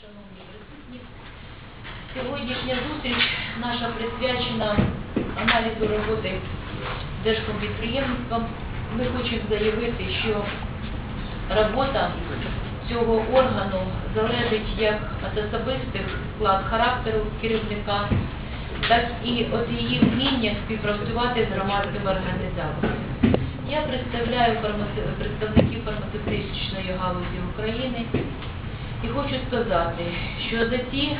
шановні присутні. Сьогоднішня зустріч наша присвячена аналізу роботи Держкомпідприємництва. Ми хочемо заявити, що робота цього органу залежить як від особистих склад характеру керівника, так і від її вміння співпрацювати з громадськими організаціями. Я представляю представників фармацевтичної галузі України хочу сказати, що за, ці,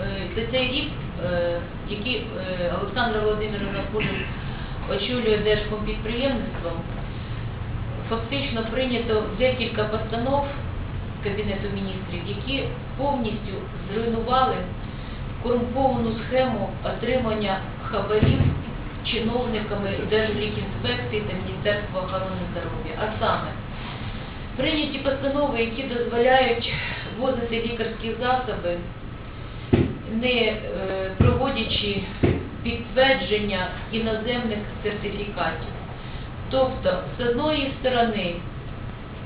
е, за цей рік, е, який е, Олександра Володимировна Кужель очолює Держкомпідприємництвом, фактично прийнято декілька постанов Кабінету міністрів, які повністю зруйнували корумповану схему отримання хабарів чиновниками Держлікінспекції та Міністерства охорони здоров'я. А саме, прийняті постанови, які дозволяють ввозити лікарські засоби, не е, проводячи підтвердження іноземних сертифікатів. Тобто, з одної сторони,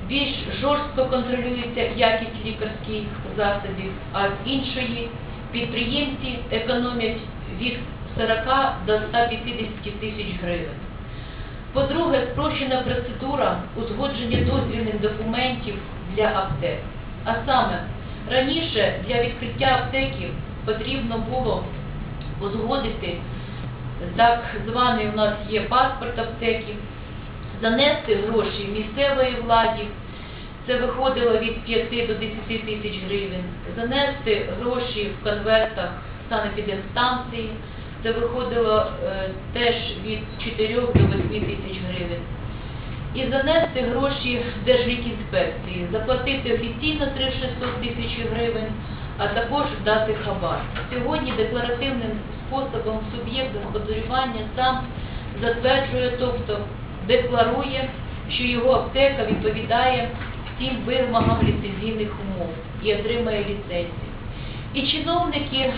більш жорстко контролюється якість лікарських засобів, а з іншої підприємці економять від 40 до 150 тисяч гривень. По-друге, спрощена процедура узгодження дозвільних документів для аптек. А саме, раніше для відкриття аптеки потрібно було узгодити так званий у нас є паспорт аптеки, занести гроші місцевої владі, це виходило від 5 до 10 тисяч гривень, занести гроші в конвертах санепідемстанції, це виходило е, теж від 4 до 8 тисяч гривень. І занести гроші в Держлікінспекції, заплатити офіційно 3600 тисяч гривень, а також дати хабар. Сьогодні декларативним способом суб'єкт господарювання сам затверджує, тобто декларує, що його аптека відповідає всім вимогам ліцензійних умов і отримає ліцензію. І чиновники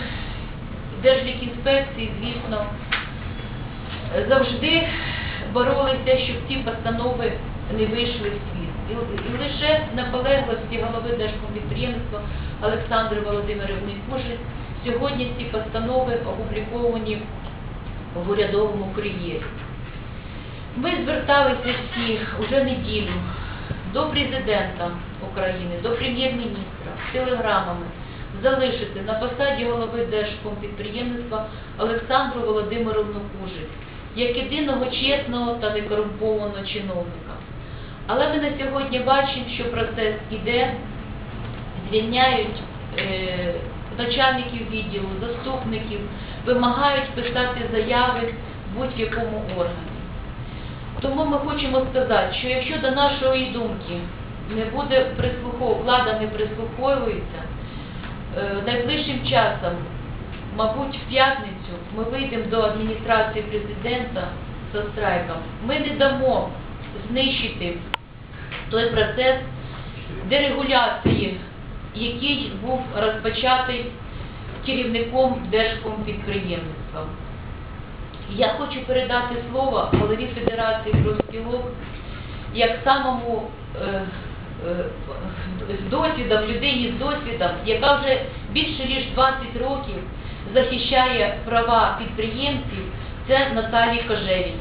Держлікінспекції, звісно, завжди боролися, щоб ці постанови не вийшли в світ. І, і лише наполеглості голови Держкомпідприємства Олександри Володимирівни Кужель сьогодні ці постанови опубліковані в урядовому кур'єрі. Ми зверталися всі уже неділю до президента України, до прем'єр-міністра з телеграмами залишити на посаді голови Держкомпідприємництва Олександру Володимировну Кужель як єдиного чесного та некорумпованого чиновника. Але ми на сьогодні бачимо, що процес іде, звільняють е, начальників відділу, заступників, вимагають писати заяви в будь-якому органі. Тому ми хочемо сказати, що якщо до нашої думки не буде прислухов, влада не прислуховується, е, найближчим часом, мабуть, в п'ятницю ми вийдемо до адміністрації президента зі страйком. Ми не дамо знищити той процес дерегуляції, який був розпочатий керівником Держкомпідприємництва. Я хочу передати слово голові Федерації профспілок як самому е, е, з досвідом, людині з досвідом, яка вже більше ніж 20 років захищає права підприємців, це Наталії Кожевінь.